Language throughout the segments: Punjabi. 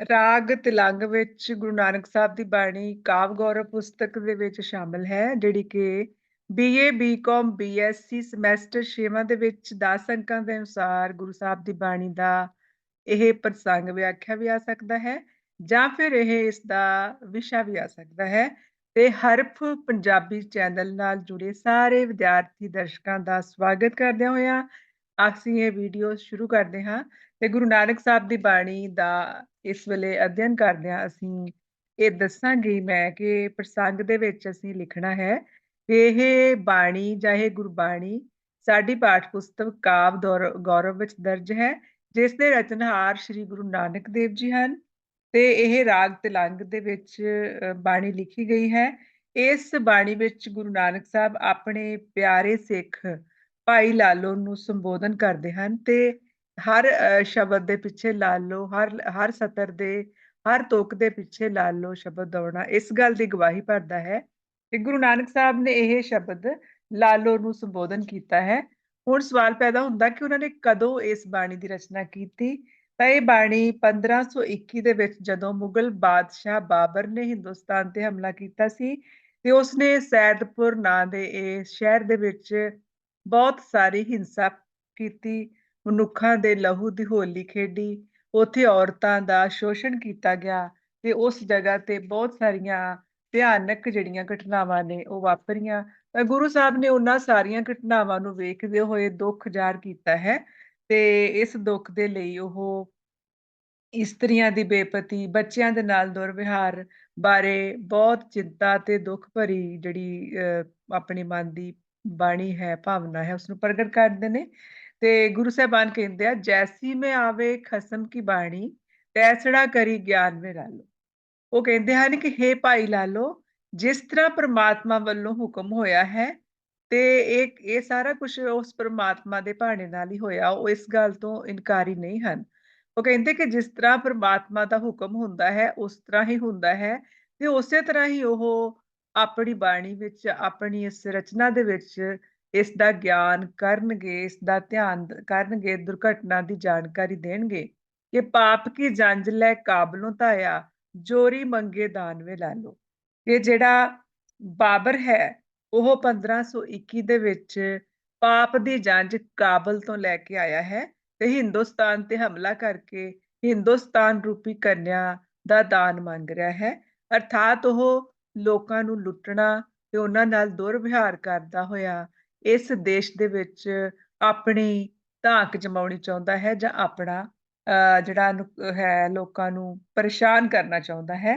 ਰਾਗ ਤਿਲੰਗ ਵਿੱਚ ਗੁਰੂ ਨਾਨਕ ਸਾਹਿਬ ਦੀ ਬਾਣੀ ਕਾਵ ਗੌਰਵ ਪੁਸਤਕ ਦੇ ਵਿੱਚ ਸ਼ਾਮਲ ਹੈ, ਜਿਹੜੀ ਕਿ ਬੀਏ ਬੀਕਾਮ ਬੀਐਸਸੀ ਸਮੈਸਟਰ 6ਵਾਂ ਦੇ ਵਿੱਚ 10 ਅੰਕਾਂ ਦੇ ਅਨੁਸਾਰ ਗੁਰੂ ਸਾਹਿਬ ਦੀ ਬਾਣੀ ਦਾ ਇਹ ਪ੍ਰਸੰਗ ਵਿਆਖਿਆ ਵੀ ਆ ਸਕਦਾ ਹੈ ਜਾਂ ਫਿਰ ਇਹ ਇਸ ਦਾ ਵਿਸ਼ਾ ਵੀ ਆ ਸਕਦਾ ਹੈ। ਤੇ ਹਰਫ ਪੰਜਾਬੀ ਚੈਨਲ ਨਾਲ ਜੁੜੇ ਸਾਰੇ ਵਿਦਿਆਰਥੀ ਦਰਸ਼ਕਾਂ ਦਾ ਸਵਾਗਤ ਕਰਦੇ ਹੋਇਆ ਅਸੀਂ ਇਹ ਵੀਡੀਓ ਸ਼ੁਰੂ ਕਰਦੇ ਹਾਂ ਤੇ ਗੁਰੂ ਨਾਨਕ ਸਾਹਿਬ ਦੀ ਬਾਣੀ ਦਾ ਇਸ ਵੇਲੇ ਅਧਿਐਨ ਕਰਦੇ ਹਾਂ। ਅਸੀਂ ਇਹ ਦੱਸਾਂਗੀ ਮੈਂ ਕਿ ਪ੍ਰਸੰਗ ਦੇ ਵਿੱਚ ਅਸੀਂ ਲਿਖਣਾ ਹੈ ਕਿ ਇਹ ਬਾਣੀ ਜਾਂ ਇਹ ਗੁਰਬਾਣੀ ਸਾਡੀ ਪਾਠ ਪੁਸਤਕ ਕਾਵ ਗੌਰਵ ਵਿੱਚ ਦਰਜ ਹੈ, ਜਿਸ ਦੇ ਰਚਨਹਾਰ ਸ੍ਰੀ ਗੁਰੂ ਨਾਨਕ ਦੇਵ ਜੀ ਹਨ ਤੇ ਇਹ ਰਾਗ ਤਿਲੰਗ ਦੇ ਵਿੱਚ ਬਾਣੀ ਲਿਖੀ ਗਈ ਹੈ। ਇਸ ਬਾਣੀ ਵਿੱਚ ਗੁਰੂ ਨਾਨਕ ਸਾਹਿਬ ਆਪਣੇ ਪਿਆਰੇ ਸਿੱਖ ਭਾਈ ਲਾਲੋ ਨੂੰ ਸੰਬੋਧਨ ਕਰਦੇ ਹਨ ਤੇ ਹਰ ਸ਼ਬਦ ਦੇ ਪਿੱਛੇ ਲਾਲੋ, ਹਰ ਹਰ ਸਤਰ ਦੇ, ਹਰ ਤੁਕ ਦੇ ਪਿੱਛੇ ਲਾਲੋ ਸ਼ਬਦ ਆਉਣਾ ਇਸ ਗੱਲ ਦੀ ਗਵਾਹੀ ਭਰਦਾ ਹੈ ਕਿ ਗੁਰੂ ਨਾਨਕ ਸਾਹਿਬ ਨੇ ਇਹ ਸ਼ਬਦ ਲਾਲੋ ਨੂੰ ਸੰਬੋਧਨ ਕੀਤਾ ਹੈ। ਹੁਣ ਸਵਾਲ ਪੈਦਾ ਹੁੰਦਾ ਕਿ ਉਹਨਾਂ ਨੇ ਕਦੋਂ ਇਸ ਬਾਣੀ ਦੀ ਰਚਨਾ ਕੀਤੀ? ਤਾਂ ਇਹ ਬਾਣੀ 1521 ਦੇ ਵਿੱਚ ਜਦੋਂ ਮੁਗਲ ਬਾਦਸ਼ਾਹ ਬਾਬਰ ਨੇ ਹਿੰਦੁਸਤਾਨ ਤੇ ਹਮਲਾ ਕੀਤਾ ਸੀ ਤੇ ਉਸਨੇ ਸੈਦਪੁਰ ਨਾਂ ਦੇ ਇਹ ਸ਼ਹਿਰ ਦੇ ਵਿੱਚ ਬਹੁਤ ਸਾਰੀ ਹਿੰਸਾ ਕੀਤੀ, ਮਨੁੱਖਾਂ ਦੇ ਲਹੂ ਦੀ ਹੋਲੀ ਖੇਡੀ, ਉੱਥੇ ਔਰਤਾਂ ਦਾ ਸ਼ੋਸ਼ਣ ਕੀਤਾ ਗਿਆ ਤੇ ਉਸ ਜਗ੍ਹਾ ਤੇ ਬਹੁਤ ਸਾਰੀਆਂ ਭਿਆਨਕ ਜਿਹੜੀਆਂ ਘਟਨਾਵਾਂ ਨੇ ਉਹ ਵਾਪਰੀਆਂ। ਗੁਰੂ ਸਾਹਿਬ ਨੇ ਉਹਨਾਂ ਸਾਰੀਆਂ ਘਟਨਾਵਾਂ ਨੂੰ ਵੇਖਦੇ ਹੋਏ ਦੁੱਖ ਜ਼ਾਹਰ ਕੀਤਾ ਹੈ ਤੇ ਇਸ ਦੁੱਖ ਦੇ ਲਈ ਉਹ ਇਸਤਰੀਆਂ ਦੀ ਬੇਪਤੀ, ਬੱਚਿਆਂ ਦੇ ਨਾਲ ਦੁਰਵਿਹਾਰ ਬਾਰੇ ਬਹੁਤ ਚਿੰਤਾ ਤੇ ਦੁੱਖ ਭਰੀ ਜਿਹੜੀ ਆਪਣੀ ਮਨ ਦੀ ਬਾਣੀ ਹੈ, ਭਾਵਨਾ ਹੈ ਉਸ ਨੂੰ ਪ੍ਰਗਟ ਕਰਦੇ ਨੇ। ਤੇ ਗੁਰੂ ਸਾਹਿਬਾਨ ਕਹਿੰਦੇ ਆ, ਜੈਸੀ ਮੈਂ ਆਵੇ ਖਸਮ ਕੀ ਬਾਣੀ, ਤੈਸੜਾ ਕਰੀ ਗਿਆਨ ਮੇ ਲਾਲੋ ਉਹ ਕਹਿੰਦੇ ਹਨ ਕਿ हे ਭਾਈ ਲਾਲੋ ਜਿਸ ਤਰ੍ਹਾਂ ਪ੍ਰਮਾਤਮਾ ਵੱਲੋਂ ਹੁਕਮ ਹੋਇਆ ਹੈ, ਤੇ ਇਹ ਇਹ ਸਾਰਾ ਕੁਝ ਉਸ ਪ੍ਰਮਾਤਮਾ ਦੇ ਭਾਣੇ ਨਾਲ ਹੀ ਹੋਇਆ, ਉਹ ਇਸ ਗੱਲ ਤੋਂ ਇਨਕਾਰੀ ਨਹੀਂ ਹਨ। ਉਹ ਕਹਿੰਦੇ ਕਿ, ਜਿਸ ਤਰ੍ਹਾਂ ਪ੍ਰਮਾਤਮਾ ਦਾ ਹੁਕਮ ਹੁੰਦਾ ਹੈ, ਉਸ ਤਰ੍ਹਾਂ ਹੀ ਹੁੰਦਾ ਹੈ, ਤੇ ਉਸੇ ਤਰ੍ਹਾਂ ਹੀ ਉਹ ਆਪਣੀ ਬਾਣੀ ਵਿੱਚ, ਆਪਣੀ ਇਸ ਰਚਨਾ ਦੇ ਵਿੱਚ ਇਸ ਦਾ ਗਿਆਨ ਕਰਨਗੇ ਇਸ ਦਾ ਧਿਆਨ ਕਰਨਗੇ, ਦੁਰਘਟਨਾ ਦੀ ਜਾਣਕਾਰੀ ਦੇਣਗੇ ਕਿ ਪਾਪ ਕੀ ਜੰਜ ਲੈ ਕਾਬਲੋਂ ਤਾਇਆ ਜੋਰੀ ਮੰਗੇ ਦਾਨਵੇ ਲਾ ਲੋ ਇਹ ਜਿਹੜਾ ਬਾਬਰ ਹੈ, ਉਹ 1521 ਦੇ ਵਿੱਚ ਪਾਪ ਦੀ ਜੰਜ ਕਾਬਲ ਤੋਂ ਲੈ ਕੇ ਆਇਆ ਹੈ ਤੇ ਹਿੰਦੁਸਤਾਨ ਤੇ ਹਮਲਾ ਕਰਕੇ ਹਿੰਦੁਸਤਾਨ ਰੂਪੀ ਕੰਨਿਆ ਦਾ ਦਾਨ ਮੰਗ ਰਿਹਾ ਹੈ। ਅਰਥਾਤ ਉਹ ਲੋਕਾਂ ਨੂੰ ਲੁੱਟਣਾ ਤੇ ਉਹਨਾਂ ਨਾਲ ਦੁਰਵਿਹਾਰ ਕਰਦਾ ਹੋਇਆ, ਇਸ ਦੇਸ਼ ਦੇ ਵਿੱਚ ਆਪਣੀ ਧਾਕ ਜਮਾਉਣੀ ਚਾਹੁੰਦਾ ਹੈ ਜਾਂ ਆਪਣਾ ਜਿਹੜਾ ਹੈ ਲੋਕਾਂ ਨੂੰ ਪਰੇਸ਼ਾਨ ਕਰਨਾ ਚਾਹੁੰਦਾ ਹੈ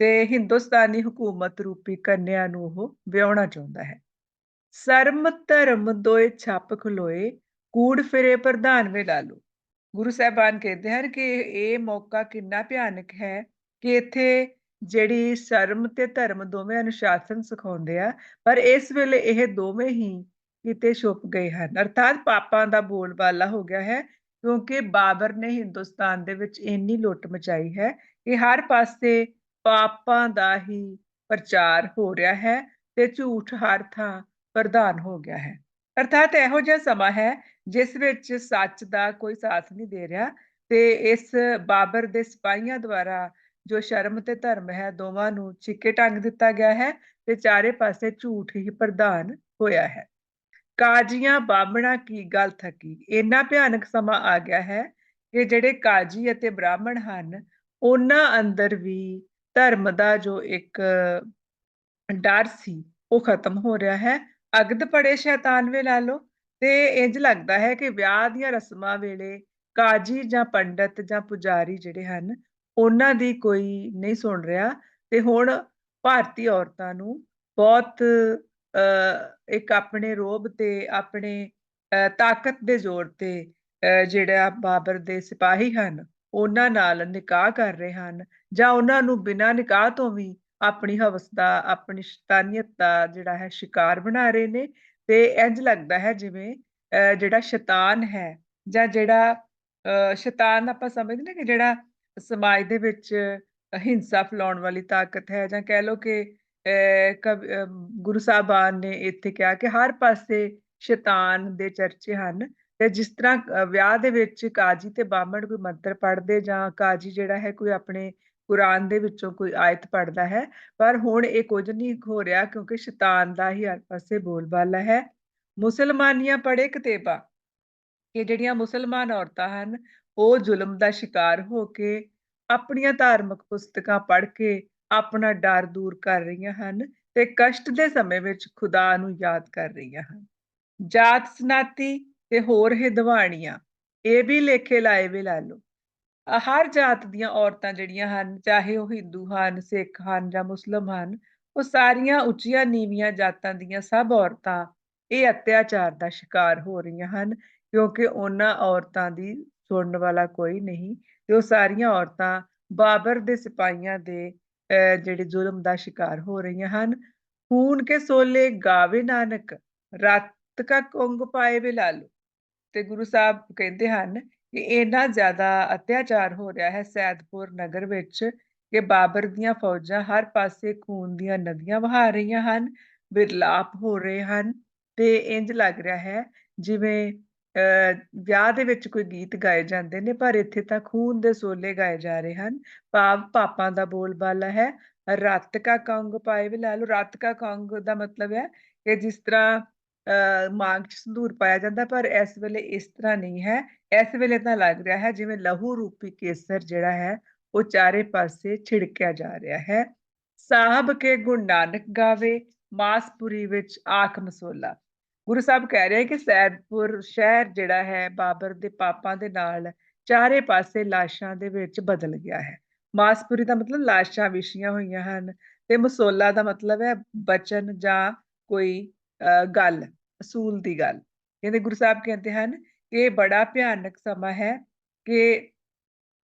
ਤੇ ਹਿੰਦੁਸਤਾਨੀ ਹਕੂਮਤ ਰੂਪੀ ਕੰਨਿਆ ਨੂੰ ਉਹ ਵਿਆਹਣਾ ਚਾਹੁੰਦਾ ਹੈ। ਸਰਮ ਧਰਮ ਦੋਏ ਛੱਪ ਖਲੋਏ, ਕੂੜ ਫਿਰੇ ਪ੍ਰਧਾਨ ਵੇ ਲਾਲੂ ਗੁਰੂ ਸਾਹਿਬਾਨ ਕਹਿੰਦੇ ਹਨ ਕਿ ਇਹ ਮੌਕਾ ਕਿੰਨਾ ਭਿਆਨਕ ਹੈ ਕਿ ਇੱਥੇ ਜਿਹੜੀ ਸ਼ਰਮ ਤੇ ਧਰਮ ਦੋਵੇਂ ਅਨੁਸ਼ਾਸਨ ਸਿਖਾਉਂਦੇ ਆ, ਪਰ ਇਸ ਵੇਲੇ ਇਹ ਦੋਵੇਂ ਹੀ ਕਿਤੇ ਛੁਪ ਗਏ ਹਨ। ਅਰਥਾਤ ਪਾਪਾਂ ਦਾ ਬੋਲਬਾਲਾ ਹੋ ਗਿਆ ਹੈ, ਕਿਉਂਕਿ ਬਾਬਰ ਨੇ ਹਿੰਦੁਸਤਾਨ ਦੇ ਵਿੱਚ ਇੰਨੀ ਲੁੱਟ ਮਚਾਈ ਹੈ ਕਿ ਹਰ ਪਾਸੇ ਪਾਪਾਂ ਦਾ ਹੀ ਪ੍ਰਚਾਰ ਹੋ ਰਿਹਾ ਹੈ ਤੇ ਝੂਠ ਹਰ ਥਾਂ ਪ੍ਰਧਾਨ ਹੋ ਗਿਆ ਹੈ। ਅਰਥਾਤ ਇਹੋ ਜਿਹਾ ਸਮਾਂ ਹੈ ਜਿਸ ਵਿੱਚ ਸੱਚ ਦਾ ਕੋਈ ਸਾਥ ਨਹੀਂ ਦੇ ਰਿਹਾ ਤੇ ਇਸ ਬਾਬਰ ਦੇ ਸਿਪਾਹੀਆਂ ਦੁਆਰਾ ਜੋ ਸ਼ਰਮ ਤੇ ਧਰਮ ਹੈ, ਦੋਵਾਂ ਨੂੰ ਛਿੱਕੇ ਟੰਗ ਦਿੱਤਾ ਗਿਆ ਹੈ ਤੇ ਚਾਰੇ ਪਾਸੇ ਝੂਠ ਹੀ ਪ੍ਰਧਾਨ ਹੋਇਆ ਹੈ। ਕਾਜੀਆਂ ਬਾਬਣਾ ਕੀ ਗੱਲ ਥਕੀ? ਇੰਨਾ ਭਿਆਨਕ ਸਮਾਂ ਆ ਗਿਆ ਹੈ ਕਿ ਜਿਹੜੇ ਕਾਜੀ ਅਤੇ ਬ੍ਰਾਹਮਣ ਹਨ, ਉਹਨਾਂ ਅੰਦਰ ਵੀ ਧਰਮ ਦਾ ਜੋ ਇੱਕ ਡਰ ਸੀ, ਉਹ ਖਤਮ ਹੋ ਰਿਹਾ ਹੈ। ਅਗਦ ਪੜੇ ਸ਼ੈਤਾਨ ਵੇ ਲਾ ਲੋ ਤੇ ਇੰਜ ਲੱਗਦਾ ਹੈ ਕਿ ਵਿਆਹ ਦੀਆਂ ਰਸਮਾਂ ਵੇਲੇ ਕਾਜੀ ਜਾਂ ਪੰਡਤ ਜਾਂ ਪੁਜਾਰੀ ਜਿਹੜੇ ਹਨ ਉਹਨਾਂ ਦੀ ਕੋਈ ਨਹੀਂ ਸੁਣ ਰਿਹਾ ਤੇ ਹੁਣ ਭਾਰਤੀ ਔਰਤਾਂ ਨੂੰ ਬਹੁਤ ਇੱਕ ਆਪਣੇ ਰੋਬ ਤੇ ਆਪਣੇ ਤਾਕਤ ਦੇ ਜ਼ੋਰ ਤੇ ਜਿਹੜਾ ਬਾਬਰ ਦੇ ਸਿਪਾਹੀ ਹਨ, ਉਹਨਾਂ ਨਾਲ ਨਿਕਾਹ ਕਰ ਰਹੇ ਹਨ ਜਾਂ ਉਹਨਾਂ ਨੂੰ ਬਿਨਾਂ ਨਿਕਾਹ ਤੋਂ ਵੀ ਆਪਣੀ ਹਵਸ ਦਾ ਆਪਣੀ ਸ਼ੈਤਾਨੀਅਤ ਦਾ ਜਿਹੜਾ ਹੈ ਸ਼ਿਕਾਰ ਬਣਾ ਰਹੇ ਨੇ ਤੇ ਇੰਜ ਲੱਗਦਾ ਹੈ ਜਿਵੇਂ ਜਿਹੜਾ ਸ਼ੈਤਾਨ ਹੈ ਜਾਂ ਜਿਹੜਾ ਸ਼ੈਤਾਨ ਆਪਾਂ ਸਮਝਦੇ ਨੇ ਕਿ ਜਿਹੜਾ ਸਮਾਜ ਦੇ ਵਿੱਚ ਹਿੰਸਾ ਫੈਲਾਉਣ ਵਾਲੀ ਤਾਕਤ ਹੈ ਜਾਂ ਕਹਿ ਲਓ ਕਿ ਗੁਰੂ ਸਾਹਿਬਾਨ ਨੇ ਇੱਥੇ ਕਿਹਾ ਕਿ ਹਰ ਪਾਸੇ ਸ਼ੈਤਾਨ ਦੇ ਚਰਚੇ ਹਨ ਤੇ ਜਿਸ ਤਰ੍ਹਾਂ ਵਿਆਹ ਦੇ ਵਿੱਚ ਕਾਜੀ ਤੇ ਬਾਹਮਣ ਕੋਈ ਮੰਤਰ ਪੜ੍ਹਦੇ ਜਾਂ ਕਾਜੀ ਜਿਹੜਾ ਹੈ ਕੋਈ ਆਪਣੇ ਕੁਰਾਨ ਦੇ ਵਿੱਚੋਂ ਕੋਈ ਆਇਤ ਪੜ੍ਹਦਾ ਹੈ, ਪਰ ਹੁਣ ਇਹ ਕੁਝ ਨਹੀਂ ਹੋ ਰਿਹਾ ਕਿਉਂਕਿ ਸ਼ੈਤਾਨ ਦਾ ਹੀ ਹਰ ਪਾਸੇ ਬੋਲਬਾਲਾ ਹੈ। ਮੁਸਲਮਾਨੀਆਂ ਪੜ੍ਹੇ ਕਿਤਾਬਾਂ ਕਿ ਜਿਹੜੀਆਂ ਮੁਸਲਮਾਨ ਔਰਤਾਂ ਹਨ ਉਹ ਜ਼ੁਲਮ ਦਾ ਸ਼ਿਕਾਰ ਹੋ ਕੇ ਆਪਣੀਆਂ ਧਾਰਮਿਕ ਪੁਸਤਕਾਂ ਪੜ੍ਹ ਕੇ ਆਪਣਾ ਡਰ ਦੂਰ ਕਰ ਰਹੀਆਂ ਹਨ ਤੇ ਕਸ਼ਟ ਦੇ ਸਮੇਂ ਵਿੱਚ ਖੁਦਾ ਨੂੰ ਯਾਦ ਕਰ ਰਹੀਆਂ ਹਨ। ਜਾਤ ਸਨਾਤੀ ਤੇ ਹੋਰ ਹਿਦਵਾਣੀਆਂ ਇਹ ਵੀ ਲੇਖੇ ਲਾਏ ਵੇ ਲਾ ਲਓ। ਹਰ ਜਾਤ ਦੀਆਂ ਔਰਤਾਂ ਜਿਹੜੀਆਂ ਹਨ, ਚਾਹੇ ਉਹ ਹਿੰਦੂ ਹਨ, ਸਿੱਖ ਹਨ ਜਾਂ ਮੁਸਲਮ ਹਨ, ਉਹ ਸਾਰੀਆਂ ਉੱਚੀਆਂ ਨੀਵੀਆਂ ਜਾਤਾਂ ਦੀਆਂ ਸਭ ਔਰਤਾਂ ਇਹ ਅਤਿਆਚਾਰ ਦਾ ਸ਼ਿਕਾਰ ਹੋ ਰਹੀਆਂ ਹਨ ਕਿਉਂਕਿ ਉਹਨਾਂ ਔਰਤਾਂ ਦੀ ਸੁਣਨ ਵਾਲਾ ਕੋਈ ਨਹੀਂ, ਤੇ ਉਹ ਸਾਰੀਆਂ ਔਰਤਾਂ ਬਾਬਰ ਦੇ ਸਿਪਾਹੀਆਂ ਦੇ ਜਿਹੜੇ ਜ਼ੁਲਮ ਦਾ ਸ਼ਿਕਾਰ ਹੋ ਰਹੀਆਂ ਹਨ। ਖੂਨ ਕੇ ਸੋਲੇ ਗਾਵੇ ਨਾਨਕ, ਰਤ ਕਾ ਕੁੰਗ ਪਾਏ ਵੇ ਤੇ ਗੁਰੂ ਸਾਹਿਬ ਕਹਿੰਦੇ ਹਨ ਕਿ ਇੰਨਾ ਜ਼ਿਆਦਾ ਅਤਿਆਚਾਰ ਹੋ ਰਿਹਾ ਹੈ ਸੈਦਪੁਰ ਨਗਰ ਵਿੱਚ ਕਿ ਬਾਬਰ ਦੀਆਂ ਫੌਜਾਂ ਹਰ ਪਾਸੇ ਖੂਨ ਦੀਆਂ ਨਦੀਆਂ ਵਹਾ ਰਹੀਆਂ ਹਨ, ਵਿਰਲਾਪ ਹੋ ਰਹੇ ਹਨ। ਤੇ ਇੰਜ ਲੱਗ ਰਿਹਾ ਹੈ ਜਿਵੇਂ ਵਿਆਹ ਦੇ ਵਿੱਚ ਕੋਈ ਗੀਤ ਗਾਏ ਜਾਂਦੇ ਨੇ, ਪਰ ਇੱਥੇ ਤਾਂ ਖੂਨ ਦੇ ਸੋਲੇ ਗਾਏ ਜਾ ਰਹੇ ਹਨ। ਭਾਵ ਪਾਪਾਂ ਦਾ ਬੋਲਬਾਲਾ ਹੈ, ਰੱਤ ਕਾ ਕੰਗ ਪਾਏ ਵੇ ਲਾ ਲਓ ਰੱਤ ਕਾ ਕੰਗ ਦਾ ਮਤਲਬ ਹੈ ਕਿ ਜਿਸ ਤਰ੍ਹਾਂ ਮਾਂਗ 'ਚ ਸੰਧੂਰ ਪਾਇਆ ਜਾਂਦਾ, ਪਰ ਇਸ ਵੇਲੇ ਇਸ ਤਰ੍ਹਾਂ ਨਹੀਂ ਹੈ। ਇਸ ਵੇਲੇ ਤਾਂ ਲੱਗ ਰਿਹਾ ਹੈ ਜਿਵੇਂ ਲਹੂ ਰੂਪੀ ਕੇਸਰ ਜਿਹੜਾ ਹੈ, ਉਹ ਚਾਰੇ ਪਾਸੇ ਛਿੜਕਿਆ ਜਾ ਰਿਹਾ ਹੈ। ਸਾਹਿਬ ਕੇ ਗੁਣ ਨਾਨਕ ਗਾਵੇ, ਮਾਸਪੁਰੀ ਵਿੱਚ ਆਖ ਮਸੋਲਾ। ਗੁਰੂ ਸਾਹਿਬ ਕਹਿ ਰਹੇ ਕਿ ਸੈਦਪੁਰ ਸ਼ਹਿਰ ਜਿਹੜਾ ਹੈ ਬਾਬਰ ਦੇ ਪਾਪਾਂ ਦੇ ਨਾਲ ਚਾਰੇ ਪਾਸੇ ਲਾਸ਼ਾਂ ਦੇ ਵਿੱਚ ਬਦਲ ਗਿਆ ਹੈ। ਮਾਸਪੁਰੀ ਦਾ ਮਤਲਬ ਲਾਸ਼ਾਂ ਵਿਛੀਆਂ ਹੋਈਆਂ ਹਨ ਤੇ ਮਸੋਲਾ ਦਾ ਮਤਲਬ ਹੈ ਬਚਨ ਜਾਂ ਕੋਈ ਅਹ, ਗੱਲ ਅਸੂਲ ਦੀ ਗੱਲ। ਕਹਿੰਦੇ ਗੁਰੂ ਸਾਹਿਬ ਕਹਿੰਦੇ ਹਨ ਕਿ ਇਹ ਬੜਾ ਭਿਆਨਕ ਸਮਾਂ ਹੈ ਕਿ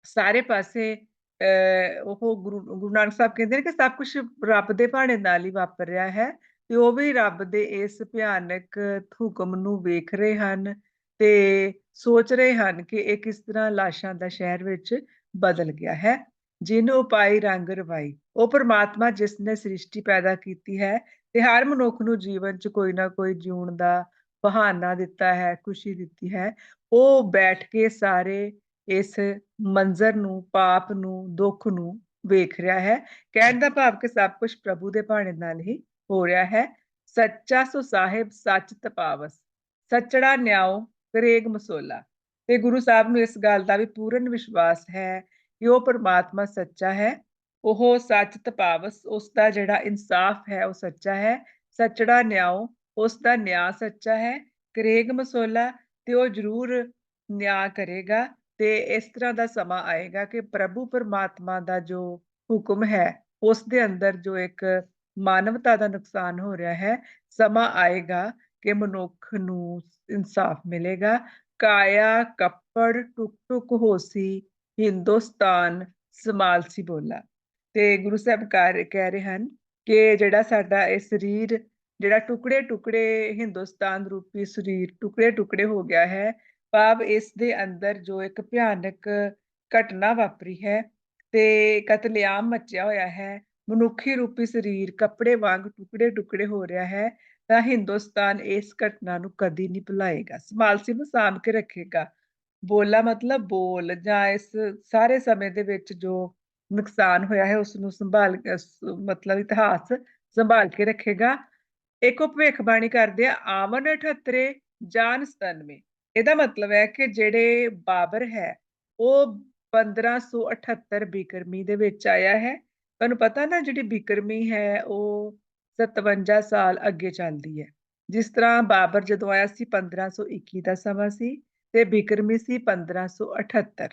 ਸਾਰੇ ਪਾਸੇ ਅਹ, ਉਹ ਗੁਰੂ ਗੁਰੂ ਨਾਨਕ ਸਾਹਿਬ ਕਹਿੰਦੇ ਨੇ ਕਿ ਸਭ ਕੁਝ ਰੱਬ ਦੇ ਭਾਣੇ ਨਾਲ ਹੀ ਵਾਪਰ ਰਿਹਾ ਹੈ ਤੇ ਉਹ ਵੀ ਰੱਬ ਦੇ ਇਸ ਭਿਆਨਕ ਹੁਕਮ ਨੂੰ ਵੇਖ ਰਹੇ ਹਨ ਤੇ ਸੋਚ ਰਹੇ ਹਨ ਕਿ ਇਹ ਕਿਸ ਤਰ੍ਹਾਂ ਲਾਸ਼ਾਂ ਦਾ ਸ਼ਹਿਰ ਵਿੱਚ ਬਦਲ ਗਿਆ ਹੈ। ਜਿਨ ਉਪਾਈ ਰੰਗ ਰਵਾਈ, ਉਹ ਪ੍ਰਮਾਤਮਾ ਜਿਸ ਨੇ ਸ੍ਰਿਸ਼ਟੀ ਪੈਦਾ ਕੀਤੀ ਹੈ ਤੇ ਹਰ ਮਨੁੱਖ ਨੂੰ ਜੀਵਨ 'ਚ ਕੋਈ ਨਾ ਕੋਈ ਜਿਉਣ ਦਾ ਬਹਾਨਾ ਦਿੱਤਾ ਹੈ, ਖੁਸ਼ੀ ਦਿੱਤੀ ਹੈ, ਉਹ ਬੈਠ ਕੇ ਸਾਰੇ ਇਸ ਮੰਜ਼ਰ ਨੂੰ, ਪਾਪ ਨੂੰ, ਦੁੱਖ ਨੂੰ ਵੇਖ ਰਿਹਾ ਹੈ। ਕਹਿਣ ਦਾ ਭਾਵ ਕਿ ਸਭ ਕੁਝ ਪ੍ਰਭੂ ਦੇ ਭਾਣੇ ਨਾਲ ਹੀ ਹੋ ਰਿਹਾ ਹੈ। ਸੱਚਾ ਸੋ ਸਾਹਿਬ, ਸੱਚ ਤਪਾਵਸ। ਸੱਚੜਾ ਨਿਆਓ ਕਰੇਗ ਮਸੋਲਾ। ਤੇ ਗੁਰੂ ਸਾਹਿਬ ਨੂੰ ਇਸ ਗੱਲ ਦਾ ਵੀ ਪੂਰਨ ਵਿਸ਼ਵਾਸ ਹੈ ਕਿ ਉਹ ਪਰਮਾਤਮਾ ਸੱਚਾ ਹੈ। ਉਹ ਸੱਚ ਤਪਾਵਸ, ਉਸ ਦਾ ਜਿਹੜਾ ਇਨਸਾਫ ਹੈ, ਉਹ ਸੱਚਾ ਹੈ। ਸੱਚੜਾ ਨਿਆਓ ਉਸ ਦਾ ਨਿਆਂ ਸੱਚਾ ਹੈ। ਕਰੇਗ ਮਸੋਲਾ, ਤੇ ਉਹ ਜ਼ਰੂਰ ਨਿਆਂ ਕਰੇਗਾ। ਤੇ ਇਸ ਤਰ੍ਹਾਂ ਦਾ ਸਮਾਂ ਆਏਗਾ ਕਿ ਪ੍ਰਭੂ ਪਰਮਾਤਮਾ ਦਾ ਜੋ ਹੁਕਮ ਹੈ, ਉਸ ਦੇ ਅੰਦਰ ਜੋ ਇੱਕ ਮਾਨਵਤਾ ਦਾ ਨੁਕਸਾਨ ਹੋ ਰਿਹਾ ਹੈ, ਸਮਾਂ ਆਏਗਾ ਕਿ ਮਨੁੱਖ ਨੂੰ ਇਨਸਾਫ ਮਿਲੇਗਾ। ਕਾਇਆ, ਕੱਪੜ ਟੁਕ ਟੁਕ ਹੋਸੀ ਹਿੰਦੁਸਤਾਨ ਸਮਾਲਸੀ ਬੋਲਾ। ਤੇ ਗੁਰੂ ਸਾਹਿਬ ਕਹਿ ਰਹੇ ਹਨ ਕਿ ਜਿਹੜਾ ਸਾਡਾ ਇਹ ਸਰੀਰ, ਜਿਹੜਾ ਟੁਕੜੇ ਟੁਕੜੇ ਹਿੰਦੁਸਤਾਨ ਰੂਪੀ ਸਰੀਰ ਟੁਕੜੇ ਟੁਕੜੇ ਹੋ ਗਿਆ ਹੈ, ਭਾਵ ਇਸ ਦੇ ਅੰਦਰ ਜੋ ਇੱਕ ਭਿਆਨਕ ਘਟਨਾ ਵਾਪਰੀ ਹੈ ਤੇ ਕਤਲੇਆਮ ਮਚਿਆ ਹੋਇਆ ਹੈ ਮਨੁੱਖੀ ਰੂਪੀ ਸਰੀਰ ਕੱਪੜੇ ਵਾਂਗ ਟੁਕੜੇ ਟੁਕੜੇ ਹੋ ਰਿਹਾ ਹੈ, ਤਾਂ ਹਿੰਦੁਸਤਾਨ ਇਸ ਘਟਨਾ ਨੂੰ ਕਦੀ ਨਹੀਂ ਭੁਲਾਏਗਾ। ਸਮਾਲਸੀ ਨੂੰ ਸਾਂਭ ਕੇ ਰੱਖੇਗਾ। ਬੋਲਾ ਮਤਲਬ ਬੋਲ, ਜਾਂ ਇਸ ਸਾਰੇ ਸਮੇਂ ਦੇ ਵਿੱਚ ਜੋ ਨੁਕਸਾਨ ਹੋਇਆ ਹੈ ਉਸ ਨੂੰ ਸੰਭਾਲ ਮਤਲਬ ਇਤਿਹਾਸ ਸੰਭਾਲ ਕੇ ਰੱਖੇਗਾ। ਇੱਕ ਭਵਿੱਖਬਾਣੀ ਕਰਦੇ ਆ ਆਵਨ 78 ਜਾਨ 97 ਇਹਦਾ ਮਤਲਬ ਹੈ ਕਿ ਜਿਹੜੇ ਬਾਬਰ ਹੈ, ਉਹ 1578 ਬਿਕਰਮੀ ਦੇ ਵਿੱਚ ਆਇਆ ਹੈ। ਤੁਹਾਨੂੰ ਪਤਾ ਨਾ ਜਿਹੜੀ ਬਿਕਰਮੀ ਹੈ, ਉਹ 57 ਸਾਲ ਅੱਗੇ ਚੱਲਦੀ ਹੈ। ਜਿਸ ਤਰ੍ਹਾਂ ਬਾਬਰ ਜਦੋਂ ਆਇਆ ਸੀ 1521 ਦਾ ਸਮਾਂ ਸੀ ਤੇ ਬਿਕਰਮੀ ਸੀ 1578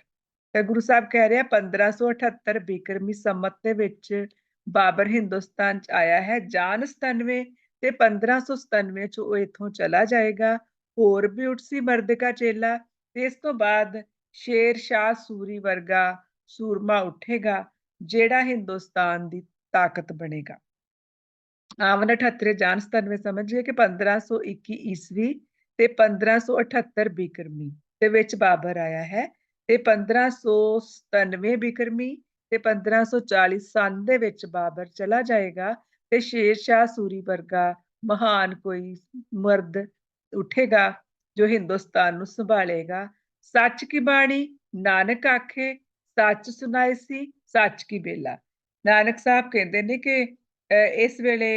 ਤੇ ਗੁਰੂ ਸਾਹਿਬ ਕਹਿ ਰਿਹਾ 1578 ਬਿਕਰਮੀ ਸੰਮਤ ਦੇ ਵਿੱਚ ਬਾਬਰ ਹਿੰਦੁਸਤਾਨ ਚ ਆਇਆ ਹੈ। ਜਾਨ 97 ਤੇ 1597 ਚ ਉਹ ਇੱਥੋਂ ਚਲਾ ਜਾਏਗਾ। ਹੋਰ ਵੀ ਉਟਸੀ ਮਰਦਕਾ ਚੇਲਾ। ਤੇ ਇਸ ਤੋਂ ਬਾਅਦ ਸ਼ੇਰ ਸ਼ਾਹ ਸੂਰੀ ਵਰਗਾ ਸੂਰਮਾ ਉੱਠੇਗਾ। ਜਿਹੜਾ ਹਿੰਦੁਸਤਾਨ ਦੀ ਤਾਕਤ ਬਣੇਗਾ। ਆਵਨ 78 ਜਾਨ 97 ਸਮਝੀਏ ਕਿ 1521 ਈਸਵੀ ਤੇ 1578 ਬਿਕਰਮੀ ਦੇ ਵਿੱਚ ਬਾਬਰ ਆਇਆ ਹੈ ਤੇ 1597 ਬਿਕਰਮੀ ਤੇ 1540 ਸਨ ਦੇ ਵਿੱਚ ਬਾਬਰ ਚਲਾ ਜਾਏਗਾ ਤੇ ਸ਼ੇਰ ਸ਼ਾਹ ਸੂਰੀ ਵਰਗਾ ਮਹਾਨ ਕੋਈ ਮਰਦ ਉੱਠੇਗਾ ਜੋ ਹਿੰਦੁਸਤਾਨ ਨੂੰ ਸੰਭਾਲੇਗਾ। ਸੱਚ ਕੀ ਬਾਣੀ? ਨਾਨਕ ਆਖੇ, ਸੱਚ ਸੁਨਾਈ ਸੀ ਸੱਚ ਕੀ ਬੇਲਾ? ਨਾਨਕ ਸਾਹਿਬ ਕਹਿੰਦੇ ਨੇ ਕਿ ਇਸ ਵੇਲੇ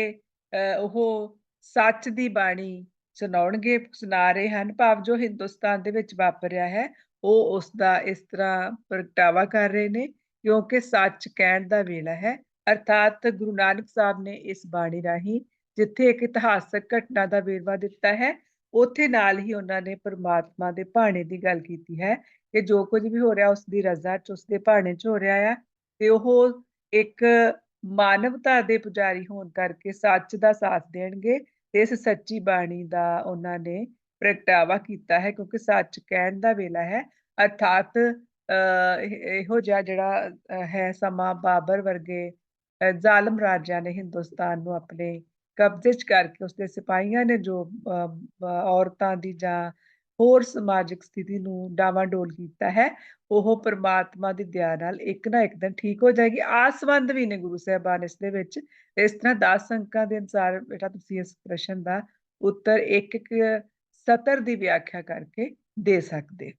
ਉਹ ਸੱਚ ਦੀ ਬਾਣੀ ਸੁਣਾਉਣਗੇ, ਸੁਣਾ ਰਹੇ ਹਨ। ਭਾਵ ਜੋ ਹਿੰਦੁਸਤਾਨ ਦੇ ਵਿੱਚ ਵਾਪਰਿਆ ਹੈ, ਉਹ ਉਸ ਦਾ ਇਸ ਤਰ੍ਹਾਂ ਪ੍ਰਗਟਾਵਾ ਕਰ ਰਹੇ ਨੇ, ਕਿਉਂਕਿ ਸੱਚ ਕਹਿਣ ਦਾ ਵੇਲਾ ਹੈ। ਅਰਥਾਤ ਗੁਰੂ ਨਾਨਕ ਸਾਹਿਬ ਨੇ ਇਸ ਬਾਣੀ ਰਾਹੀਂ ਜਿੱਥੇ ਇੱਕ ਇਤਿਹਾਸਕ ਘਟਨਾ ਦਾ ਵੇਰਵਾ ਦਿੱਤਾ ਹੈ, ਉੱਥੇ ਨਾਲ ਹੀ ਉਹਨਾਂ ਨੇ ਪਰਮਾਤਮਾ ਦੇ ਭਾਣੇ ਦੀ ਗੱਲ ਕੀਤੀ ਹੈ ਕਿ ਜੋ ਕੁਝ ਵੀ ਹੋ ਰਿਹਾ ਉਸ ਦੀ ਰਜ਼ਾ ਚ ਉਸ ਦੇ ਭਾਣੇ ਚ ਹੋ ਰਿਹਾ ਆ। ਤੇ ਉਹ ਇੱਕ ਮਾਨਵਤਾ ਦੇ ਪੁਜਾਰੀ ਹੋਣ ਕਰਕੇ ਸੱਚ ਦਾ ਸਾਥ ਦੇਣਗੇ ਤੇ ਇਸ ਸੱਚੀ ਬਾਣੀ ਦਾ ਉਹਨਾਂ ਨੇ ਪ੍ਰਗਟਾਵਾ ਕੀਤਾ ਹੈ, ਕਿਉਂਕਿ ਸੱਚ ਕਹਿਣ ਦਾ ਵੇਲਾ ਹੈ। ਅਰਥਾਤ ਇਹੋ ਜਿਹਾ ਜਿਹੜਾ ਹੈ ਸਮਾਂ ਬਾਬਰ ਵਰਗੇ ਜ਼ਾਲਮ ਰਾਜਿਆਂ ਨੇ ਹਿੰਦੁਸਤਾਨ ਨੂੰ ਆਪਣੇ ਕਬਜ਼ੇ 'ਚ ਕਰਕੇ ਉਸਦੇ ਸਿਪਾਹੀਆਂ ਨੇ ਜੋ ਔਰਤਾਂ ਦੀ ਜਾਂ ਹੋਰ ਸਮਾਜਿਕ ਸਥਿਤੀ ਨੂੰ ਡਾਵਾਡੋਲ ਕੀਤਾ ਹੈ। ਉਹ ਪ੍ਰਮਾਤਮਾ ਦੀ ਦਇਆ ਨਾਲ ਇੱਕ ਨਾ ਇੱਕ ਦਿਨ ਠੀਕ ਹੋ ਜਾਏਗੀ। ਆਸਵੰਦ ਵੀ ਨੇ ਗੁਰੂ ਸਾਹਿਬਾਨ ਇਸ ਦੇ ਵਿੱਚ। ਇਸ ਤਰ੍ਹਾਂ 10 ਅੰਕਾਂ ਦੇ ਅਨੁਸਾਰ ਬੇਟਾ ਤੁਸੀਂ ਇਸ ਪ੍ਰਸ਼ਨ ਦਾ ਉੱਤਰ ਇੱਕ ਇੱਕ ਸਤਰ ਦੀ ਵਿਆਖਿਆ ਕਰਕੇ ਦੇ ਸਕਦੇ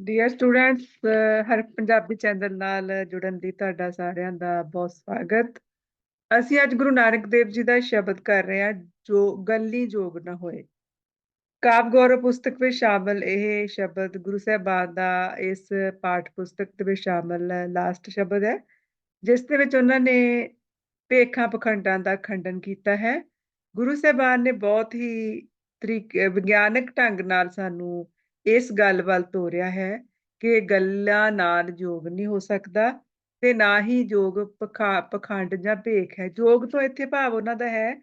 ਡੀਅਰ ਸਟੂਡੈਂਟਸ ਹਰ ਪੰਜਾਬੀ ਚੈਨਲ ਨਾਲ ਜੁੜਨ ਲਈ ਤੁਹਾਡਾ ਸਾਰਿਆਂ ਦਾ ਬਹੁਤ ਸਵਾਗਤ। ਅਸੀਂ ਅੱਜ ਗੁਰੂ ਨਾਨਕ ਦੇਵ ਜੀ ਦਾ ਸ਼ਬਦ ਕਰ ਰਹੇ ਹਾਂ, ਜੋ ਗੱਲੀ ਜੋਗ ਨਾ ਹੋਏ। ਕਾਵ ਗੌਰਵ ਪੁਸਤਕ ਵਿੱਚ ਸ਼ਾਮਲ ਇਹ ਸ਼ਬਦ ਗੁਰੂ ਸਾਹਿਬਾਨ ਦਾ ਇਸ ਪਾਠ ਪੁਸਤਕ ਦੇ ਵਿੱਚ ਸ਼ਾਮਲ ਲਾਸਟ ਸ਼ਬਦ ਹੈ, ਜਿਸ ਦੇ ਵਿੱਚ ਉਹਨਾਂ ਨੇ ਭੇਖਾਂ ਪਖੰਡਾਂ ਦਾ ਖੰਡਨ ਕੀਤਾ ਹੈ। ਗੁਰੂ ਸਾਹਿਬਾਨ ਨੇ ਬਹੁਤ ਹੀ ਤਰੀਕੇ, ਵਿਗਿਆਨਕ ਢੰਗ ਨਾਲ ਸਾਨੂੰ ਇਸ ਗੱਲ ਵੱਲ ਤੋਰਿਆ ਹੈ ਕਿ ਗੱਲਾਂ ਨਾਲ ਯੋਗ ਨਹੀਂ ਹੋ ਸਕਦਾ। ਤੇ ਨਾ ਹੀ ਯੋਗ ਪਖੰਡ ਜਾਂ ਭੇਖ ਹੈ। ਯੋਗ ਤੋਂ ਇੱਥੇ ਭਾਵ ਉਹਨਾਂ ਦਾ ਹੈ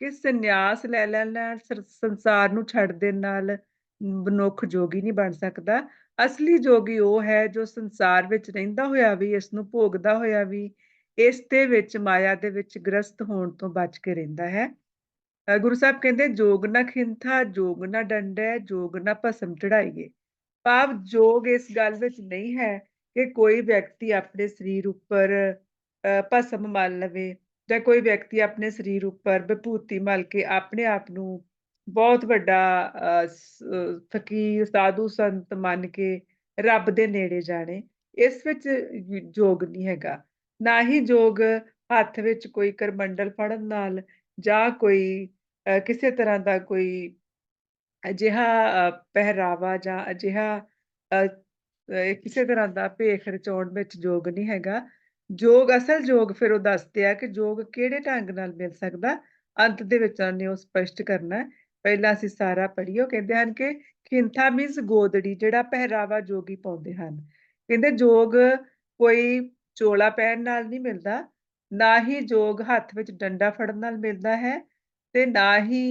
ਕਿ ਸੰਨਿਆਸ ਲੈ ਲੈਣ ਨਾਲ ਸੰਸਾਰ ਨੂੰ ਛੱਡ ਦੇਣ ਨਾਲ ਮਨੁੱਖ ਜੋਗੀ ਨਹੀਂ ਬਣ ਸਕਦਾ। ਅਸਲੀ ਜੋਗੀ ਉਹ ਹੈ ਜੋ ਸੰਸਾਰ ਵਿੱਚ ਰਹਿੰਦਾ ਹੋਇਆ ਵੀ ਇਸ ਨੂੰ ਭੋਗਦਾ ਹੋਇਆ ਵੀ, ਇਸ ਦੇ ਵਿੱਚ, ਮਾਇਆ ਦੇ ਵਿੱਚ ਗ੍ਰਸਤ ਹੋਣ ਤੋਂ ਬਚ ਕੇ ਰਹਿੰਦਾ ਹੈ। ਗੁਰੂ ਸਾਹਿਬ ਕਹਿੰਦੇ, ਜੋਗ ਨਾ ਖਿੰਥਾ, ਜੋਗ ਨਾ ਡੰਡੈ, ਜੋਗ ਨਾ ਭਸਮ ਚੜਾਈਏ ਭਾਵ ਜੋਗ ਇਸ ਗੱਲ ਵਿੱਚ ਨਹੀਂ ਹੈ ਕਿ ਕੋਈ ਵਿਅਕਤੀ ਆਪਣੇ ਸਰੀਰ ਉੱਪਰ ਭਸਮ ਮਲ ਲਵੇ ਜਾਂ ਕੋਈ ਵਿਅਕਤੀ ਆਪਣੇ ਸਰੀਰ ਉੱਪਰ ਵਿਭੂਤੀ ਮਲ ਕੇ ਆਪਣੇ ਆਪ ਨੂੰ ਬਹੁਤ ਵੱਡਾ ਫਕੀਰ, ਸਾਧੂ ਸੰਤ ਮੰਨ ਕੇ ਰੱਬ ਦੇ ਨੇੜੇ ਜਾਣੇ, ਇਸ ਵਿੱਚ ਯੋਗ ਨਹੀਂ ਹੈਗਾ। ਨਾ ਹੀ ਯੋਗ ਹੱਥ ਵਿੱਚ ਕੋਈ ਕਰਮੰਡਲ ਫੜਨ ਨਾਲ ਜਾਂ ਕੋਈ ਕਿਸੇ ਤਰ੍ਹਾਂ ਦਾ ਕੋਈ ਅਜਿਹਾ ਪਹਿਰਾਵਾ ਜਾਂ ਅਜਿਹਾ ਕਿਸੇ ਤਰ੍ਹਾਂ ਦਾ ਭੇਖ ਰਚਾਉਣ ਵਿੱਚ ਯੋਗ ਨਹੀਂ ਹੈਗਾ। ਯੋਗ, ਅਸਲ ਯੋਗ ਫਿਰ ਉਹ ਦੱਸਦੇ ਆ ਕਿ ਯੋਗ ਕਿਹੜੇ ਢੰਗ ਨਾਲ ਮਿਲ ਸਕਦਾ। ਅੰਤ ਦੇ ਵਿੱਚ ਉਹਨੇ ਉਹ ਸਪਸ਼ਟ ਕਰਨਾ ਪਹਿਲਾਂ ਅਸੀਂ ਸਾਰਾ ਪੜ੍ਹੀਓ ਕਹਿੰਦੇ ਹਨ ਕਿ ਖਿੰਥਾ ਮੀਨਸ ਗੋਦੜੀ, ਜਿਹੜਾ ਪਹਿਰਾਵਾ ਜੋਗੀ ਪਾਉਂਦੇ ਹਨ। ਕਹਿੰਦੇ ਯੋਗ ਕੋਈ ਚੋਲਾ ਪਹਿਨ ਨਾਲ ਨਹੀਂ ਮਿਲਦਾ, ਨਾ ਹੀ ਜੋਗ ਹੱਥ ਵਿੱਚ ਡੰਡਾ ਫੜਨ ਨਾਲ ਮਿਲਦਾ ਹੈ ਤੇ ਨਾ ਹੀ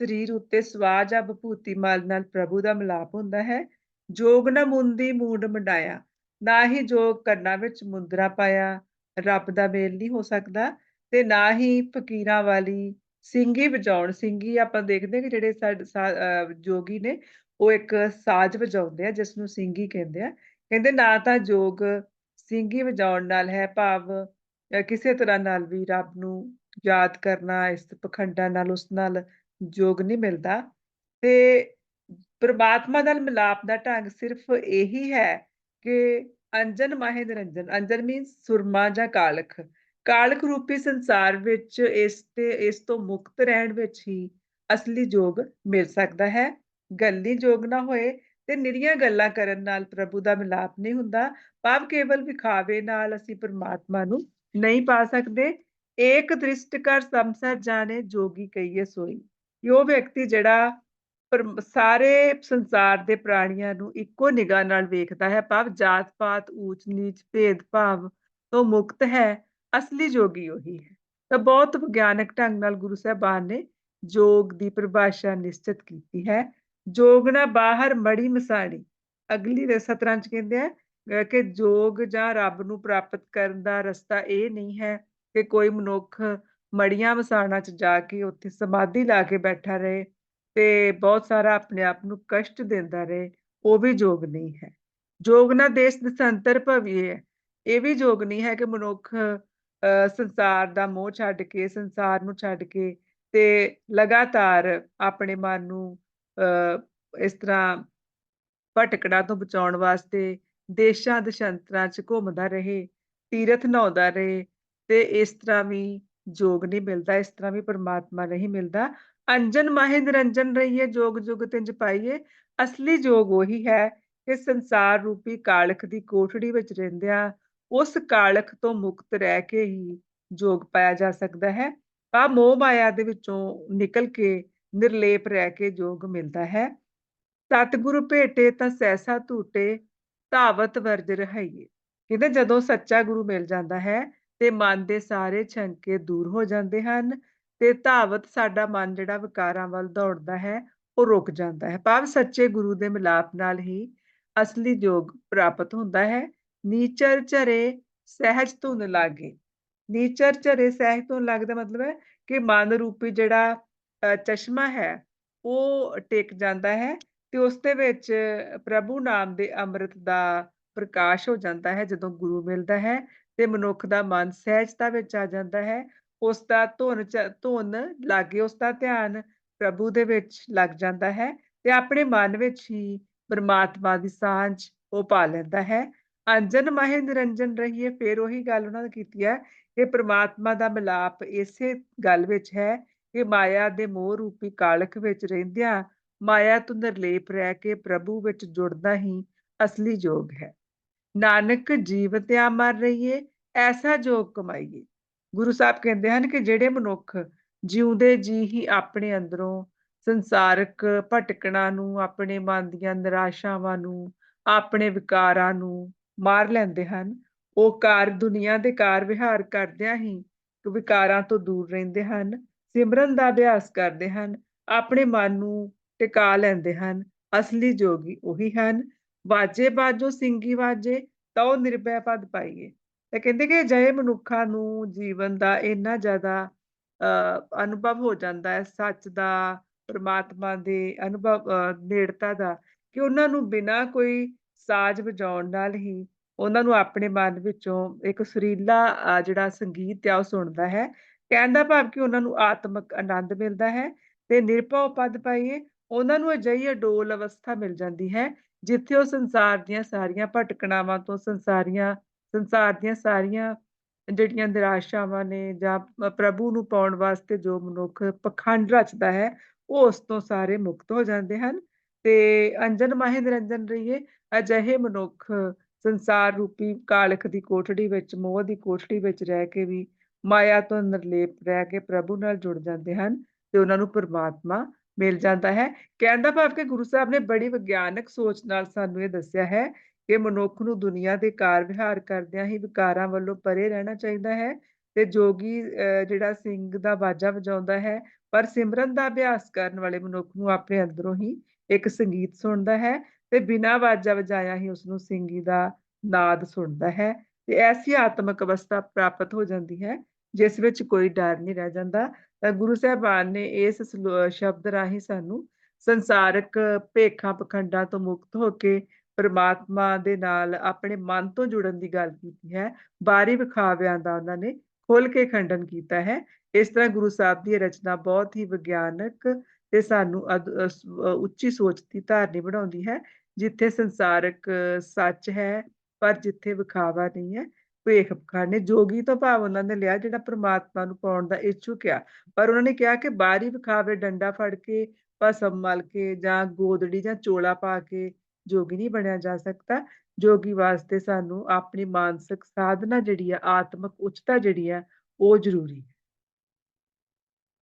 ਸਰੀਰ ਉੱਤੇ ਸਵਾਹ ਜਾਂ ਵਿਭੂਤੀ ਮਾਲ ਨਾਲ ਪ੍ਰਭੂ ਦਾ ਮਿਲਾਪ ਹੁੰਦਾ ਹੈ। ਜੋਗ ਨਾ ਮੁੰਦੀ ਮੂਡ ਮੰਡਾਇਆ, ਨਾ ਹੀ ਜੋਗ ਕੰਨਾਂ ਵਿੱਚ ਮੁੰਦਰਾ ਪਾਇਆ। ਰੱਬ ਦਾ ਮੇਲ ਨਹੀਂ ਹੋ ਸਕਦਾ ਤੇ ਨਾ ਹੀ ਫਕੀਰਾਂ ਵਾਲੀ ਸਿੰਗੀ ਵਜਾਉਣ। ਸਿੰਗੀ ਆਪਾਂ ਦੇਖਦੇ ਕਿ ਜਿਹੜੇ ਜੋਗੀ ਨੇ, ਉਹ ਇੱਕ ਸਾਜ਼ ਵਜਾਉਂਦੇ ਆ ਜਿਸ ਨੂੰ ਸਿੰਗੀ ਕਹਿੰਦੇ ਆ। ਕਹਿੰਦੇ ਨਾ ਤਾਂ ਜੋਗ ਸਿੰਗੀ ਵਜਾਉਣ ਨਾਲ ਹੈ ਭਾਵ ਕਿਸੇ ਤਰ੍ਹਾਂ ਨਾਲ ਵੀ ਰੱਬ ਨੂੰ ਯਾਦ ਕਰਨਾ, ਇਸ ਪਖੰਡਾਂ ਨਾਲ, ਉਸ ਨਾਲ ਜੋਗ ਨਹੀਂ ਮਿਲਦਾ। ਤੇ ਪਰਮਾਤਮਾ ਨਾਲ ਮਿਲਾਪ ਦਾ ਢੰਗ ਸਿਰਫ ਇਹੀ ਹੈ ਕਿ ਅੰਜਨ ਮਾਹੇ ਨਿਰੰਜਨ, ਅੰਜਨ ਮੀਨਸ ਸੁਰਮਾ ਜਾਂ ਕਾਲਖ। ਕਾਲਖ ਰੂਪੀ ਸੰਸਾਰ ਵਿੱਚ ਇਸ ਤੇ, ਇਸ ਤੋਂ ਮੁਕਤ ਰਹਿਣ ਵਿੱਚ ਹੀ ਅਸਲੀ ਜੋਗ ਮਿਲ ਸਕਦਾ ਹੈ। ਗੱਲੀ ਜੋਗ ਨਾ ਹੋਏ ਤੇ ਨਿਰੀਆਂ ਗੱਲਾਂ ਕਰਨ ਨਾਲ ਪ੍ਰਭੂ ਦਾ ਮਿਲਾਪ ਨਹੀਂ ਹੁੰਦਾ। ਭਾਵ ਕੇਵਲ ਵਿਖਾਵੇ ਨਾਲ ਅਸੀਂ ਪਰਮਾਤਮਾ ਨੂੰ ਨਹੀਂ ਪਾ ਸਕਦੇ। ਏਕ ਦ੍ਰਿਸ਼ਟ ਕਰ ਸੰਸਰ ਜਾਣੇ ਜੋਗੀ ਕਹੀਏ ਸੋਈ। ਇਹ ਵਿਅਕਤੀ ਜਿਹੜਾ ਸਾਰੇ ਸੰਸਾਰ ਦੇ ਪ੍ਰਾਣੀਆਂ ਨੂੰ ਇੱਕੋ ਨਿਗਾਹ ਨਾਲ ਵੇਖਦਾ ਹੈ, ਭਾਵ ਜਾਤ ਪਾਤ ਊਚ ਨੀਚ ਭੇਦ ਭਾਵ ਤੋਂ ਮੁਕਤ ਹੈ, ਅਸਲੀ ਜੋਗੀ ਉਹੀ ਹੈ। ਤਾਂ ਬਹੁਤ ਵਿਗਿਆਨਕ ਢੰਗ ਨਾਲ ਗੁਰੂ ਸਾਹਿਬਾਨ ਨੇ ਜੋਗ ਦੀ ਪਰਿਭਾਸ਼ਾ ਨਿਸ਼ਚਿਤ ਕੀਤੀ ਹੈ। ਜੋਗ ਨਾ ਬਾਹਰ ਮੜੀ ਮਸਾਣੀ। ਅਗਲੀ ਦੇ ਸਤਰਾਂ ਚ ਕਹਿੰਦੇ ਆ ਕਿ ਜੋਗ ਜਾਂ ਰੱਬ ਨੂੰ ਪ੍ਰਾਪਤ ਕਰਨ ਦਾ ਰਸਤਾ ਇਹ ਨਹੀਂ ਹੈ ਕਿ ਕੋਈ ਮਨੁੱਖ ਮੜੀਆਂ ਵਸਾਣਾ ਚ ਜਾ ਕੇ ਉੱਥੇ ਸਮਾਧੀ ਲਾ ਕੇ ਬੈਠਾ ਰਹੇ ਤੇ ਬਹੁਤ ਸਾਰਾ ਆਪਣੇ ਆਪ ਨੂੰ ਕਸ਼ਟ ਦਿੰਦਾ ਰਹੇ ਉਹ ਵੀ ਯੋਗ ਨਹੀਂ ਹੈ ਯੋਗ ਨਾ ਦੇਸ਼ ਦਸੰਤਰ ਭਵੀ ਹੈ ਇਹ ਵੀ ਯੋਗ ਨਹੀਂ ਹੈ ਕਿ ਮਨੁੱਖ ਸੰਸਾਰ ਦਾ ਮੋਹ ਛੱਡ ਕੇ ਸੰਸਾਰ ਨੂੰ ਛੱਡ ਕੇ ਤੇ ਲਗਾਤਾਰ ਆਪਣੇ ਮਨ ਨੂੰ ਅ, ਇਸ ਤਰ੍ਹਾਂ ਭਟਕਣਾ ਤੋਂ ਬਚਾਉਣ ਵਾਸਤੇ ਦੇਸ਼ਾਂ ਦਸੰਤਰਾਂ 'ਚ ਘੁੰਮਦਾ ਰਹੇ, ਤੀਰਥ ਨਹਾਉਂਦਾ ਰਹੇ ਤੇ ਇਸ ਤਰ੍ਹਾਂ ਵੀ ਜੋਗ ਨਹੀਂ ਮਿਲਦਾ, ਇਸ ਤਰ੍ਹਾਂ ਵੀ ਪਰਮਾਤਮਾ ਨਹੀਂ ਮਿਲਦਾ। ਅੰਜਨ ਮਾਹੇ ਨਿਰੰਜਨ ਰਹੀਏ, ਜੋਗ ਜੁਗ ਤਿੰਜ ਪਾਈਏ। ਅਸਲੀ ਜੋਗ ਉਹੀ ਹੈ ਕਿ ਸੰਸਾਰ ਰੂਪੀ ਕਾਲਖ ਦੀ ਕੋਠੜੀ ਵਿੱਚ ਰਹਿੰਦਿਆਂ ਉਸ ਕਾਲਖ ਤੋਂ ਮੁਕਤ ਰਹਿ ਕੇ ਹੀ ਜੋਗ ਪਾਇਆ ਜਾ ਸਕਦਾ ਹੈ। ਆ ਮੋਹ ਮਾਇਆ ਦੇ ਵਿੱਚੋਂ ਨਿਕਲ ਕੇ ਨਿਰਲੇਪ ਰਹਿ ਕੇ ਜੋਗ ਮਿਲਦਾ ਹੈ। ਸਤਿਗੁਰੂ ਭੇਟੇ ਤਾਂ ਸਹਿਸਾ ਧੂਟੇ, ਧਾਵਤ ਵਰਜ ਰਹਾਈਏ। ਕਹਿੰਦੇ ਜਦੋਂ ਸੱਚਾ ਗੁਰੂ ਮਿਲ ਜਾਂਦਾ ਹੈ ਤੇ ਮਨ ਦੇ ਸਾਰੇ ਛੰਕੇ ਦੂਰ ਹੋ ਜਾਂਦੇ ਹਨ ਤੇ ਧਾਵਤ ਸਾਡਾ ਮਨ ਜਿਹੜਾ ਵਿਕਾਰਾਂ ਵੱਲ ਦੌੜਦਾ ਹੈ, ਉਹ ਰੁਕ ਜਾਂਦਾ ਹੈ। ਭਾਵ ਸੱਚੇ ਗੁਰੂ ਦੇ ਮਿਲਾਪ ਨਾਲ ਹੀ ਅਸਲੀ ਜੋਗ ਪ੍ਰਾਪਤ ਹੁੰਦਾ ਹੈ। ਨੀਚਰ ਝਰੇ ਸਹਿਜ ਧੁਨ ਲਾਗੇ। ਨੀਚਰ ਝਰੇ ਸਹਿਜ ਧੁਨ ਲੱਗਦਾ ਮਤਲਬ ਹੈ ਕਿ ਮਨ ਰੂਪੀ ਜਿਹੜਾ ਚਸ਼ਮਾ ਹੈ, ਉਹ ਟਿਕ ਜਾਂਦਾ ਹੈ ਤੇ ਉਸ ਦੇ ਵਿੱਚ ਪ੍ਰਭੂ ਨਾਮ ਦੇ ਅੰਮ੍ਰਿਤ ਦਾ ਪ੍ਰਕਾਸ਼ ਹੋ ਜਾਂਦਾ ਹੈ ਜਦੋਂ ਗੁਰੂ ਮਿਲਦਾ ਹੈ ਤੇ ਮਨੁੱਖ ਦਾ ਮਨ ਸਹਿਜਤਾ ਵਿੱਚ ਆ ਜਾਂਦਾ ਹੈ। ਉਸ ਦਾ ਧੁਨ ਚ, ਧੁਨ ਲਾਗੇ ਉਸ ਦਾ ਧਿਆਨ ਪ੍ਰਭੂ ਦੇ ਵਿੱਚ ਲੱਗ ਜਾਂਦਾ ਹੈ ਤੇ ਆਪਣੇ ਮਨ ਵਿੱਚ ਹੀ ਪਰਮਾਤਮਾ ਦੀ ਸਾਂਝ ਉਹ ਪਾ ਲੈਂਦਾ ਹੈ। ਅੰਜਨ ਮਾਹੇ ਨਿਰੰਜਨ ਰਹੀਏ, ਫਿਰ ਉਹੀ ਗੱਲ ਉਹਨਾਂ ਨੇ ਕੀਤੀ ਹੈ ਕਿ ਪ੍ਰਮਾਤਮਾ ਦਾ ਮਿਲਾਪ ਇਸੇ ਗੱਲ ਵਿੱਚ ਹੈ ਕਿ ਮਾਇਆ ਦੇ ਮੋਹ ਰੂਪੀ ਕਾਲਖ ਵਿੱਚ ਰਹਿੰਦਿਆਂ ਮਾਇਆ ਤੋਂ ਨਿਰਲੇਪ ਰਹਿ ਕੇ ਪ੍ਰਭੂ ਵਿੱਚ ਜੁੜਨਾ ਹੀ ਅਸਲੀ ਜੋਗ ਹੈ। ਨਾਨਕ ਜੀਵ ਜੀਵਤਿਆ ਮਰ ਰਹੀਏ, ਐਸਾ ਜੋਗ ਕਮਾਈਏ। ਗੁਰੂ ਸਾਹਿਬ ਕਹਿੰਦੇ ਹਨ ਕਿ ਜਿਹੜੇ ਮਨੁੱਖ ਜਿਉਂਦੇ ਜੀ ਹੀ ਆਪਣੇ ਅੰਦਰੋਂ ਸੰਸਾਰਕ ਭਟਕਣਾ ਨੂੰ, ਆਪਣੇ ਮਨ ਦੀਆਂ ਨਿਰਾਸ਼ਾਵਾਂ ਨੂੰ, ਆਪਣੇ ਵਿਕਾਰਾਂ ਨੂੰ ਮਾਰ ਲੈਂਦੇ ਹਨ, ਉਹ ਕਾਰ ਦੁਨੀਆ ਦੇ ਕਾਰ ਵਿਹਾਰ ਕਰਦਿਆਂ ਹੀ ਵਿਕਾਰਾਂ ਤੋਂ ਦੂਰ ਰਹਿੰਦੇ ਹਨ, ਸਿਮਰਨ ਦਾ ਅਭਿਆਸ ਕਰਦੇ ਹਨ, ਆਪਣੇ ਮਨ ਨੂੰ ਟਿਕਾ ਲੈਂਦੇ ਹਨ। ਅਸਲੀ ਜੋਗੀ ਉਹੀ ਹਨ। ਵਾਜੇ ਬਾਜੋ ਸਿੰਗੀ ਵਾਜੇ ਤਉ ਨਿਰਭੈ ਪਦ ਪਾਈਏ। ਤੇ ਕਹਿੰਦੇ ਕਿ ਅਜਿਹੇ ਮਨੁੱਖਾਂ ਨੂੰ ਜੀਵਨ ਦਾ ਇੰਨਾ ਜ਼ਿਆਦਾ ਅ, ਅਨੁਭਵ ਹੋ ਜਾਂਦਾ ਹੈ ਸੱਚ ਦਾ, ਪ੍ਰਮਾਤਮਾ ਦੇ ਅਨੁਭਵ ਨੇੜਤਾ ਦਾ ਕਿ ਉਹਨਾਂ ਨੂੰ ਬਿਨਾਂ ਕੋਈ ਸਾਜ਼ ਵਜਾਉਣ ਨਾਲ ਹੀ ਉਹਨਾਂ ਨੂੰ ਆਪਣੇ ਮਨ ਵਿੱਚੋਂ ਇੱਕ ਸੁਰੀਲਾ ਜਿਹੜਾ ਸੰਗੀਤ ਆ ਉਹ ਸੁਣਦਾ ਹੈ। ਕਹਿਣ ਦਾ ਭਾਵ ਕਿ ਉਹਨਾਂ ਨੂੰ ਆਤਮਿਕ ਆਨੰਦ ਮਿਲਦਾ ਹੈ ਤੇ ਨਿਰਭਉ ਪਦ ਪਾਈਏ ਉਹਨਾਂ ਨੂੰ ਅਜਿਹੀ ਅਡੋਲ ਅਵਸਥਾ ਮਿਲ ਜਾਂਦੀ ਹੈ ਜਿੱਥੇ ਉਹ ਸੰਸਾਰ ਦੀਆਂ ਸਾਰੀਆਂ ਭਟਕਣਾਵਾਂ ਤੋਂ ਸੰਸਾਰੀਆਂ ਸੰਸਾਰ ਦੀਆਂ ਸਾਰੀਆਂ ਜਿਹੜੀਆਂ ਨਿਰਾਸ਼ਾਵਾਂ ਨੇ ਜਾਂ ਪ੍ਰਭੂ ਨੂੰ ਪਾਉਣ ਵਾਸਤੇ ਜੋ ਮਨੁੱਖ ਪਖੰਡ ਰਚਦਾ ਹੈ, ਉਹ ਉਸ ਤੋਂ ਸਾਰੇ ਮੁਕਤ ਹੋ ਜਾਂਦੇ ਹਨ। ਤੇ ਅੰਜਨ ਮਾਹੇ ਨਿਰੰਜਨ ਰਹੀਏ, ਅਜਿਹੇ ਮਨੁੱਖ ਸੰਸਾਰ ਰੂਪੀ ਕਾਲਖ ਦੀ ਕੋਠੜੀ ਵਿੱਚ, ਮੋਹ ਦੀ ਕੋਠੜੀ ਵਿੱਚ ਰਹਿ ਕੇ ਵੀ ਮਾਇਆ ਤੋਂ ਨਿਰਲੇਪ ਰਹਿ ਕੇ ਪ੍ਰਭੂ ਨਾਲ ਜੁੜ ਜਾਂਦੇ ਹਨ ਤੇ ਉਹਨਾਂ ਨੂੰ ਪਰਮਾਤਮਾ ਮਿਲ ਜਾਂਦਾ ਹੈ। ਕਹਿਣ ਦਾ ਭਾਵ ਕਿ ਗੁਰੂ ਸਾਹਿਬ ਨੇ ਬੜੀ ਵਿਗਿਆਨਕ ਸੋਚ ਨਾਲ ਸਾਨੂੰ ਇਹ ਦੱਸਿਆ ਹੈ ਕਿ ਮਨੁੱਖ ਨੂੰ ਦੁਨੀਆ ਦੇ ਕਾਰ ਵਿਹਾਰ ਕਰਦਿਆਂ ਹੀ ਵਿਕਾਰਾਂ ਵੱਲੋਂ ਪਰੇ ਰਹਿਣਾ ਚਾਹੀਦਾ ਹੈ ਤੇ ਜੋਗੀ ਜਿਹੜਾ ਸਿੰਘ ਦਾ ਬਾਜਾ ਵਜਾਉਂਦਾ ਹੈ, ਪਰ ਸਿਮਰਨ ਦਾ ਅਭਿਆਸ ਕਰਨ ਵਾਲੇ ਮਨੁੱਖ ਨੂੰ ਆਪਣੇ ਅੰਦਰੋਂ ਹੀ ਇੱਕ ਸੰਗੀਤ ਸੁਣਦਾ ਹੈ ਤੇ ਬਿਨਾਂ ਬਾਜਾ ਵਜਾਇਆ ਹੀ ਉਸ ਨੂੰ ਸਿੰਗੀ ਦਾ ਨਾਦ ਸੁਣਦਾ ਹੈ ਤੇ ਐਸੀ ਆਤਮਿਕ ਅਵਸਥਾ ਪ੍ਰਾਪਤ ਹੋ ਜਾਂਦੀ ਹੈ, ਜਿਸ ਵਿੱਚ ਕੋਈ ਡਰ ਨਹੀਂ ਰਹਿ ਜਾਂਦਾ। ਤਾਂ ਗੁਰੂ ਸਾਹਿਬਾਨ ਨੇ ਇਸ ਸ਼ਬਦ ਰਾਹੀਂ ਸਾਨੂੰ ਸੰਸਾਰਕ ਭੇਖਾਂ ਪਖੰਡਾਂ ਤੋਂ ਮੁਕਤ ਹੋ ਕੇ ਪਰਮਾਤਮਾ ਦੇ ਨਾਲ ਆਪਣੇ ਮਨ ਤੋਂ ਜੁੜਨ ਦੀ ਗੱਲ ਕੀਤੀ ਹੈ। ਬਾਹਰੀ ਵਿਖਾਵਿਆਂ ਦਾ ਉਹਨਾਂ ਨੇ ਖੁੱਲ ਕੇ ਖੰਡਨ ਕੀਤਾ ਹੈ। ਇਸ ਤਰ੍ਹਾਂ ਗੁਰੂ ਸਾਹਿਬ ਦੀ ਰਚਨਾ ਬਹੁਤ ਹੀ ਵਿਗਿਆਨਕ ਤੇ ਸਾਨੂੰ ਉੱਚੀ ਸੋਚ ਦੀ ਧਾਰਨੀ ਬਣਾਉਂਦੀ ਹੈ, ਜਿੱਥੇ ਸੰਸਾਰਕ ਸੱਚ ਹੈ, ਪਰ ਜਿੱਥੇ ਵਿਖਾਵਾ ਨਹੀਂ ਹੈ ਭੇਖ ਪਖੰਡ ਨੇ ਜੋਗੀ ਤੋਂ ਭਾਵ ਉਹਨਾਂ ਨੇ ਲਿਆ ਜਿਹੜਾ ਪ੍ਰਮਾਤਮਾ ਨੂੰ ਪਾਉਣ ਦਾ ਇੱਛੁਕ ਆ ਪਰ ਉਹਨਾਂ ਨੇ ਕਿਹਾ ਕਿ ਬਾਹਰੀ ਵਿਖਾਵੇ ਡੰਡਾ ਫੜ ਕੇ, ਭਸਮ ਮਲ ਕੇ ਜਾਂ ਗੋਦੜੀ ਜਾਂ ਚੋਲਾ ਪਾ ਕੇ ਜੋਗੀ ਨਹੀਂ ਬਣਿਆ ਜਾ ਸਕਦਾ। ਜੋਗੀ ਵਾਸਤੇ ਸਾਨੂੰ ਆਪਣੀ ਮਾਨਸਿਕ ਸਾਧਨਾ ਜਿਹੜੀ ਆ, ਆਤਮਿਕ ਉੱਚਤਾ ਜਿਹੜੀ ਆ, ਉਹ ਜ਼ਰੂਰੀ। ਹੈ